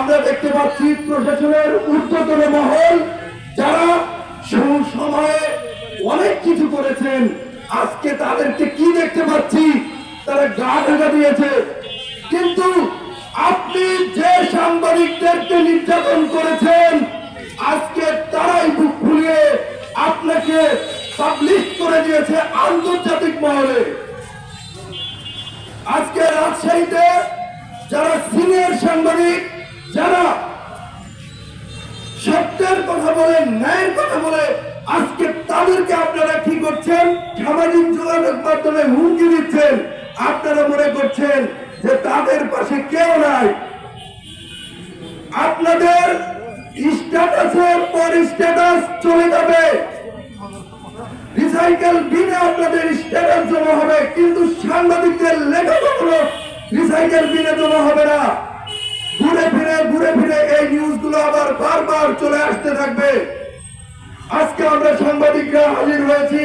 আমরা দেখতে পাচ্ছি প্রশাসনের ঊর্ধ্বতন মহল, যারা সময়ে অনেক কিছু করেছেন। আজকে তাদেরকে কি দেখতে পাচ্ছি? তারা গা ঢাকা দিয়েছে। কিন্তু আপনি যে সাংবাদিকদেরকে নির্যাতন করেছেন, আজকে তারাই বুক ফুলিয়ে আপনাকে পাবলিশ করে দিয়েছে আন্তর্জাতিক মহলে। আজকে রাজশাহীতে যারা সিনিয়র সাংবাদিক যারা সত্যের কথা বলে, ন্যায়ের কথা বলে, আজকে তাদেরকে আপনারা কি করছেন? সামাজিক যোগাযোগ মাধ্যমে হুমকি দিচ্ছেন। আপনারা মনে করছেন যে তাদের পাশে কেউ নাই। আপনাদের স্ট্যাটাসের পর স্ট্যাটাস চলে যাবে। রিসাইকেল বিনে আপনাদের স্ট্যাটাস জমা হবে, কিন্তু সাংবাদিকদের লেখাগুলো রিসাইকেল বিনে জমা হবে না। বারবার চলে আসতে থাকবে। আজকে আমরা সাংবাদিকরা হাজির হয়েছি।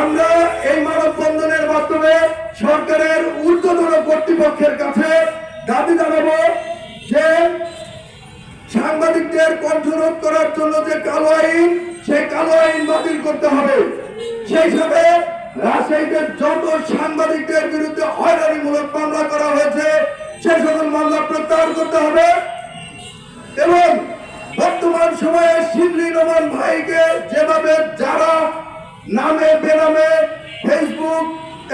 আমরা এই মানববন্ধনের মাধ্যমে সরকারের ঊর্ধ্বতন কর্তৃপক্ষের কাছে দাবি জানাব যে সাংবাদিকদের কণ্ঠরোধ করার জন্য যে কালো আইন, সেই কালো আইন বাতিল করতে হবে। সেই সাথে রাজশাহীতে যত সাংবাদিকদের বিরুদ্ধে হয়রানিমূলক মামলা করা হয়েছে সেই সকল মামলা প্রত্যাহার করতে হবে। এবং বর্তমান সময়ে শিবলি রহমান ভাইকে যেভাবে যারা নামে, বেনামে ফেসবুক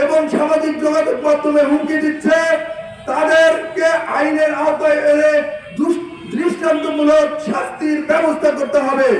এবং সামাজিক যোগাযোগ মাধ্যমে হুমকি দিচ্ছে, তাদেরকে আইনের আওতায় এনে দৃষ্টান্তমূলক শাস্তির ব্যবস্থা করতে হবে।